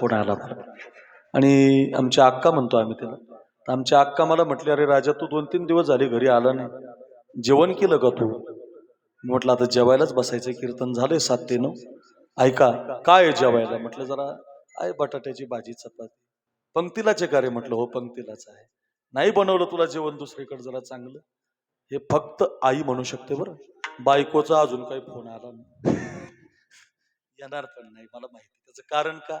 Phone आला मला आणि आमच्या अक्का म्हणतो आम्ही त्याला. तर आमच्या अक्का मला म्हटले अरे राजा तू दोन तीन दिवस झाले घरी आला नाही. जेवण केलं का तू? म्हटलं आता जेवायलाच बसायचं कीर्तन झालंय सात ते नऊ ऐका काय आहे जेवायला? म्हटलं जरा आहे बटाट्याची भाजी चपाती. पंक्तीलाच आहे का रे? म्हटलं हो पंक्तीलाच आहे. नाही बनवलं तुला जेवण दुसरीकडे जरा चांगलं? हे फक्त आई म्हणू शकते बरं. बायकोचा अजून काही फोन आला नाही. येणार पण नाही मला माहिती. त्याचं कारण का?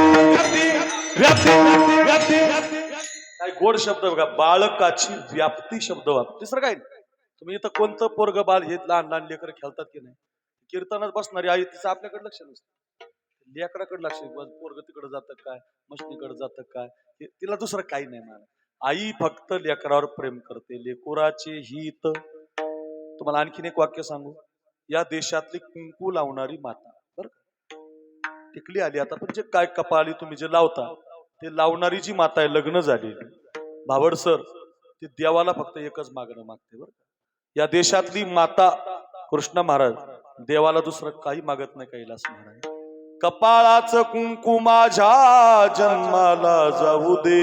काय गोड शब्द बघा बाळकाची व्याप्ती शब्द वापर तिसरं काय? नाही. तुम्ही इथं कोणतं पोरग बाल हे लहान लहान लेकर खेळतात की नाही? कीर्तनात बसणारी आई तिचं आपल्याकडे लक्ष नसतं. लेकराकडे लक्ष पोरग तिकडे जातं काय? मशनीकडे जातं काय? तिला दुसरं काही नाही मला आई फक्त लेकरावर प्रेम करते. लेकोराचे हित. तुम्हाला आणखीन एक वाक्य सांगू? या देशातली कुंकू लावणारी माता. बरं टिकली आली. आता पण जे काय कपाळी तुम्ही जे लावता ते लावणारी जी माता आहे लग्न झालेली. भावड सर ती देवाला फक्त एकच मागणं मागते बरं या देशातली माता कृष्ण महाराज देवाला दुसरं काही मागत नाही कैलास महाराज. कपाळाचं कुंकू माझ्या जन्माला जाऊ दे.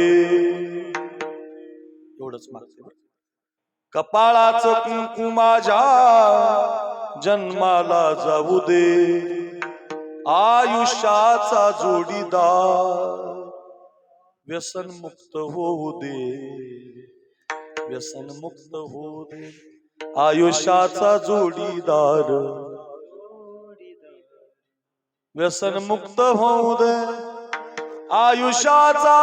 एवढंच मागते बरं कपाळाचं कुंकू माझ्या जन्माला जाऊ दे. आयुष्याचा जोडीदार व्यसन मुक्त होऊ दे. व्यसन मुक्त होऊ दे. आयुष्याचा जोडीदार. व्यसन मुक्त होऊ दे. आयुष्याचा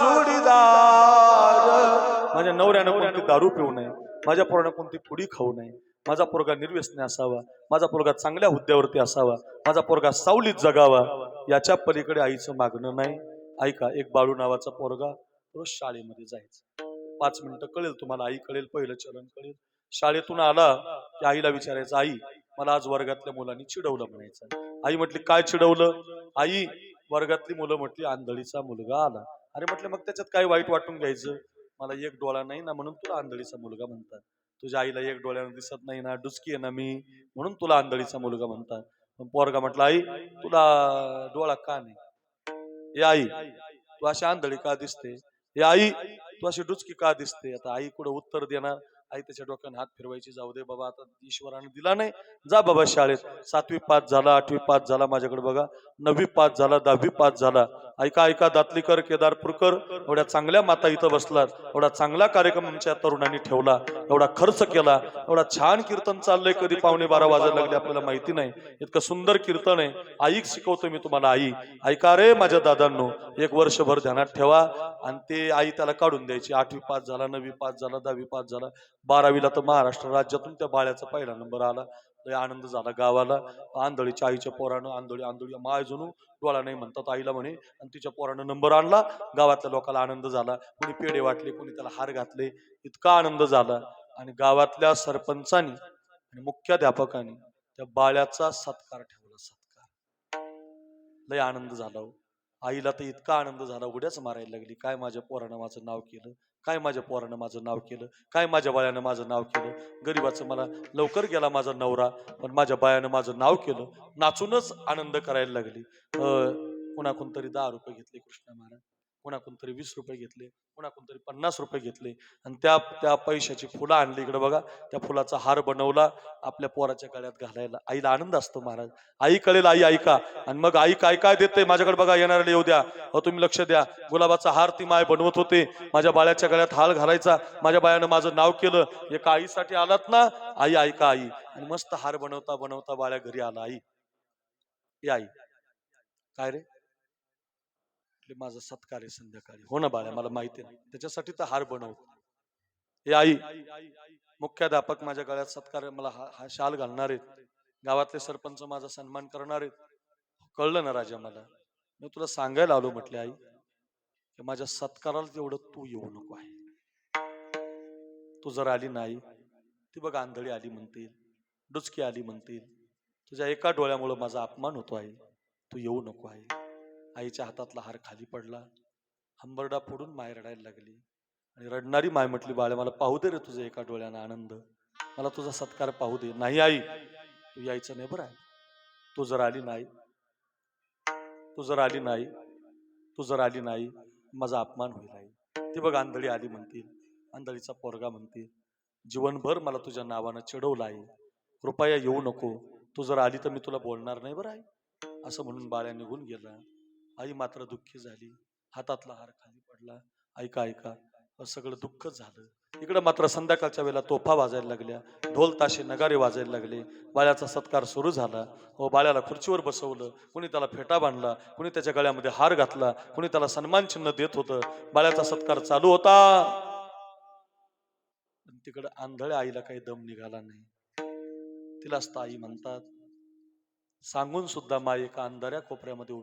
जोडीदार. माझ्या नवऱ्यानं कोणती दारू पिऊ नये माझ्या पोरानं कोणती पुडी खाऊ नये माझा पोरगा निर्व्यसनी असावा माझा पोरगा चांगल्या हुद्द्यावरती असावा माझा पोरगा सावलीत जगावा याच्या पलीकडे आईचं मागणं नाही. ऐका एक बाळू नावाचा पोरगा रोज शाळेमध्ये जायचं. पाच मिनिटं कळेल तुम्हाला आई कळेल पहिलं चरण कळेल. शाळेतून आला की आईला विचारायचं आई मला आज वर्गातल्या मुलांनी चिडवलं म्हणायचं. आई म्हटली काय चिडवलं? आई वर्गातली मुलं म्हटली आंधळीचा मुलगा आला. अरे म्हटलं मग त्याच्यात काय वाईट वाटून घ्यायचं? मला एक डोळा नाही ना म्हणून तुला आंधळीचा मुलगा म्हणतात. तुझ्या आईला एक डोळ्यानं दिसत नाही ना डुसकी आहे ना मी म्हणून तुला आंधळीचा मुलगा म्हणतात. पोरगा म्हटलं आई तुला डोळा का नाही? ए आई तू अशी आंधळी का दिसते? ए आई तू अशी डुचकी का दिसते? आता आई कुठं उत्तर देणार? आई त्याच्या डोक्यानं हात फिरवायची जाऊ दे बाबा आता ईश्वराने दिला नाही. जा बाबा शाळेत. सातवी पास झाला आठवी पास झाला माझ्याकडे बघा. नववी पास झाला दहावी पास झाला. ऐका ऐका दातलीकर केदारपूरकर एवढ्या चांगल्या माता इथं बसलात. एवढा चांगला कार्यक्रम आमच्या तरुणांनी ठेवला. एवढा खर्च केला. एवढा छान कीर्तन चाललंय. कधी पावणे बारा वाजायला लागले आपल्याला माहिती नाही. इतकं सुंदर कीर्तन आहे. आईक शिकवतो मी तुम्हाला आई. ऐका रे माझ्या दादांनो एक वर्षभर ध्यानात ठेवा. आणि ते आई त्याला काढून द्यायची. आठवी पास झाला नववी पास झाला दहावी पास झाला. बारावीला तर महाराष्ट्र राज्यातून त्या बाळ्याचा पहिला नंबर आला. लय आनंद झाला गावाला. आंधळीच्या आईच्या पोरानं आंधळी आंधळी माय जणू डोळा नाही म्हणतात आईला म्हणे. आणि तिच्या पोरानं नंबर आणला. गावातल्या लोकांना आनंद झाला. कोणी पेढे वाटले कोणी त्याला हार घातले. इतका आनंद झाला. आणि गावातल्या सरपंचानी आणि मुख्याध्यापकांनी त्या बाळ्याचा सत्कार ठेवला. सत्कार. लय आनंद झाला हो. आईला तर इतका आनंद झाला. उड्याच मारायला लागली. काय माझ्या पोरानं माझं नाव केलं? काय माझ्या पोरानं माझं नाव केलं? काय माझ्या बाळ्यानं माझं नाव केलं? गरीबाचं मला लवकर गेला माझा नवरा पण माझ्या बायानं माझं नाव केलं. नाचूनच आनंद करायला लागली. अं, तरी दहा रुपये घेतले कृष्ण महाराज. कोणाकोण तरी वीस रुपये घेतले कोणाकोण तरी पन्नास रुपये घेतले. आणि त्या त्या पैशाची फुलं आणली इकडे बघा. त्या फुलाचा हार बनवला आपल्या पोराच्या गळ्यात घालायला. आईला आनंद असतो महाराज. आई कळेल आई ऐका. आणि मग आई काय काय देते? माझ्याकडे बघा येणाऱ्याला येऊ द्या. हो तुम्ही लक्ष द्या. गुलाबाचा हार ती माय बनवत होते. माझ्या बाळ्याच्या गळ्यात हार घालायचा. माझ्या बायानं माझं नाव केलं. एका आईसाठी आलात ना? आई ऐका आई. आणि मस्त हार बनवता बनवता बाळ्या घरी आला. आई. ए आई. काय रे? माझा सत्कार आहे संध्याकाळी हो ना बाळ्या मला माहिती आहे त्याच्यासाठी तर हार बनव. हे आई मुख्याध्यापक माझ्या गळ्यात सत्कार मला हा हा शाल घालणार आहेत. गावातले सरपंच माझा सन्मान करणार आहेत. कळलं ना राजा मला? मी तुला सांगायला आलो म्हटले आई की माझ्या सत्काराला तेवढं तू येऊ नको आहे. तू जर आली नाही ती बघ आंधळी आली म्हणतील डुचकी आली म्हणतील. तुझ्या एका डोळ्यामुळं माझा अपमान होतो आहे तू येऊ नको आहे. आईच्या हातातला हार खाली पडला. हंबरडा फोडून माय रडायला लागली. आणि रडणारी माय म्हटली बाळे मला पाहू दे रे तुझ्या एका डोळ्यानं आनंद. मला तुझा सत्कार पाहू दे. नाही आई. तू यायचं नाही बरं. आहे तू जर आली नाही. तू जर आली नाही. तू जर आली नाही माझा अपमान होईल आई. ती बघ आंधळी आली म्हणतील. आंधळीचा पोरगा म्हणतील. जीवनभर मला तुझ्या नावानं चिडवलं आहे कृपया येऊ नको. तू जर आली तर मी तुला बोलणार नाही बरं आई. असं म्हणून बाळ्या निघून गेला. आई मात्र दुःखी झाली हातातला हार खाली पडला. ऐका ऐका सगळं दुःखच झालं. इकडं मात्र संध्याकाळच्या वेळेला तोफा वाजायला लागल्या. ढोल ताशे नगारे वाजायला लागले. बाळ्याचा सत्कार सुरू झाला. व बाळ्याला खुर्चीवर बसवलं. कुणी त्याला फेटा बांधला कुणी त्याच्या गळ्यामध्ये हार घातला कुणी त्याला सन्मान चिन्ह देत होतं. बाळ्याचा सत्कार चालू होता. पण तिकडं आंधळ्या आईला काही दम निघाला नाही. तिलाच आई म्हणतात सांगून सुद्धा माई एका अंधाऱ्या कोपऱ्यामध्ये